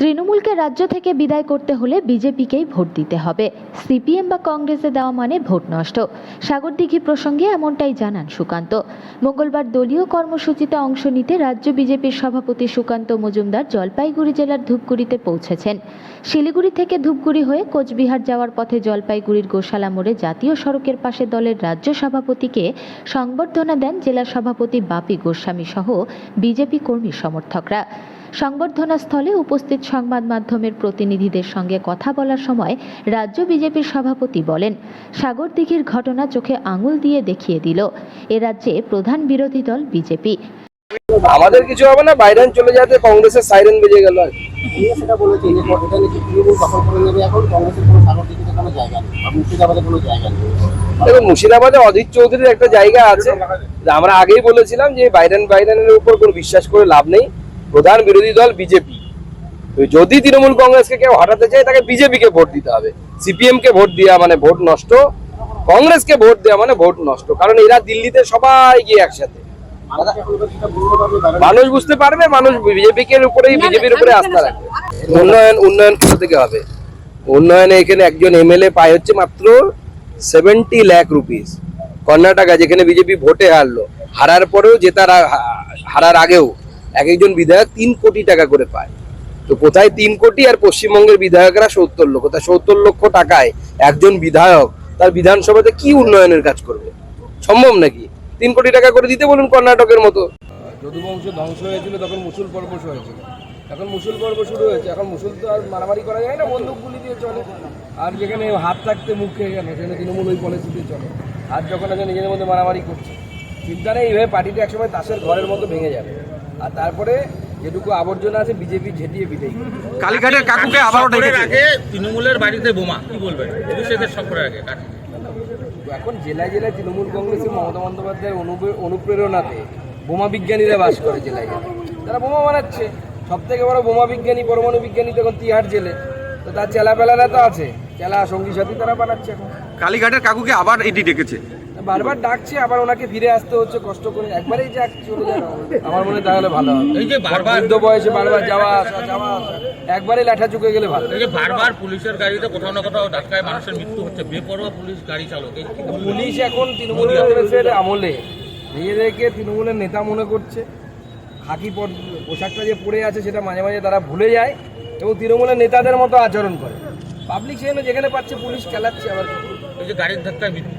তৃণমূলকে রাজ্য থেকে বিদায় করতে হলে বিজেপিকেই ভোট দিতে হবে। সিপিএম বা কংগ্রেসে দেওয়া মানে ভোট নষ্ট। সাগরদিঘি প্রসঙ্গে এমনটাই জানান সুকান্ত। মঙ্গলবার দলীয় কর্মসূচিতে অংশ নিতে রাজ্য বিজেপির সভাপতি সুকান্ত মজুমদার জলপাইগুড়ি জেলার ধূপগুড়িতে পৌঁছেছেন। শিলিগুড়ি থেকে ধূপগুড়ি হয়ে কোচবিহার যাওয়ার পথে জলপাইগুড়ির গোশালা মোড়ে জাতীয় সড়কের পাশে দলের রাজ্য সভাপতিকে সংবর্ধনা দেন জেলা সভাপতি বাপি গোস্বামী সহ বিজেপি কর্মী সমর্থকরা। সংবর্ধনা স্থলে উপস্থিত সংবাদ মাধ্যমের প্রতিনিধিদের সঙ্গে কথা বলার সময় রাজ্য বিজেপির সভাপতি বলেন সাগরদিঘির ঘটনা চোখে আঙুল দিয়ে দেখিয়ে দিল। এ রাজ্যে প্রধান বিরোধী দল বিজেপি। আমাদের কিছু হবে না বাইডেন চলে যাতে কংগ্রেসের সাইরেন বেজে গেল আর সেটা বলেছেন যে এটা নাকি তৃণমূল দখল করে নেবে এখন? কংগ্রেসের কোনো সাগর দিকে কোনো জায়গা নেই মুর্শিদাবাদে কোনো জায়গা নেই। দেখুন মুর্শিদাবাদে অধীর চৌধুরীর একটা জায়গা আছে। আমরা আগেই বলেছিলাম যে বাইডেন বাইডেনের উপর কোনো বিশ্বাস করে লাভ নেই। প্রধান বিরোধী দল বিজেপি। যদি তৃণমূল কংগ্রেসকে কেউ হটাতে চায় তাকে বিজেপিকে ভোট দিতে হবে। সিপিএম কে ভোট দেওয়া মানে ভোট নষ্ট কংগ্রেসকে ভোট দেওয়া মানে ভোট নষ্ট কারণ এরা দিল্লিতে সবাই গিয়ে একসাথে। মানুষ বুঝতে পারবে মানুষ বিজেপিকে উপরেই বিজেপির উপরে আস্থা রাখবে? উন্নয়ন উন্নয়ন কোথা থেকে হবে? উন্নয়নে এখানে একজন এমএলএ পায় হচ্ছে মাত্র সেভেন্টি লাখ রুপিস কর্ণাটকা যেখানে বিজেপি ভোটে হারলো। হারার পরেও জেতার হারার আগেও এক একজন বিধায়ক তিন কোটি টাকা করে পায়। তো কোথায় তিন কোটি আর পশ্চিমবঙ্গের বিধায়করা সত্তর লক্ষ? তা সত্তর লক্ষ টাকায় একজন বিধায়ক তার বিধানসভাতে কি উন্নয়নের কাজ করবে? সম্ভব নাকি? তিন কোটি টাকা করে দিতে বলুন কর্ণাটকের মতো। যদুবংশ ধ্বংস হয়েছিল, তখন মুসুল পর্ব হয়েছিল। এখন মুসুল পর্ব শুরু হয়েছে। এখন মুসুল তো আর মারামারি করা যায় না বন্দুক গুলি দিয়ে চলে। আর যেখানে হাত থাকতে মুখ খেয়ে গেল সেখানে তৃণমূল ওই পলিসিতে চলে। আর যখন আছে নিজেদের মধ্যে মারামারি করছে, চিন্তা নেই, এইভাবে পার্টিটা একসময় তাসের ঘরের মতো ভেঙে যাবে। আর তারপরে যেটুকু আবর্জনা আছে বিজেপি ঝেঁটিয়ে বিদায় কালীঘাটের কাকুকে আবারও ডেকেছে। আগে তৃণমূলের বাড়িতে বোমা কি বলবেন? অভিষেকের সফরের আগে এখন জেলায় জেলায় তৃণমূল কংগ্রেসের মমতা বন্দ্যোপাধ্যায়ের অনুপ্রে- অনুপ্রেরণাতে বোমা বিজ্ঞানীরা বাস করে জেলায় জেলায় তারা বোমা বানাচ্ছে। সব থেকে বড় বোমা বিজ্ঞানী পরমাণু বিজ্ঞানী তখন তিহার জেলে। তো তার চেলা পেলারা তো আছে। চেলা সঙ্গী সাথী তারা বানাচ্ছে এখন। কালীঘাটের কাকুকে আবার ইডি ডেকেছে। বারবার ডাকছে আবার ওনাকে ফিরে আসতে হচ্ছে কষ্ট করে একবারেই যাক চলে যাক আমার মনে হয় তাহলে ভালো হবে। এই যে বারবার বৃদ্ধ বয়সে বারবার যাওয়া আসা যাওয়া আসা, একবারে লেঠা চুকে গেলে ভালো। এই যে বারবার পুলিশের গাড়িতে কোথাও না কোথাও ধাক্কায় মানুষের মৃত্যু হচ্ছে বেপরোয়া পুলিশ গাড়ি চালক? পুলিশ এখন তৃণমূল কংগ্রেসের আমলে। নিজেদেরকে তৃণমূলের নেতা মনে করছে। খাকি পোশাকটা যে পরে আছে সেটা মাঝে মাঝে তারা ভুলে যায় এবং তৃণমূলের নেতাদের মতো আচরণ করে। পাবলিক সেখানে যেখানে পাচ্ছে পুলিশ চালাচ্ছে আবার। এই যে গাড়ির ধাক্কায় মৃত্যু।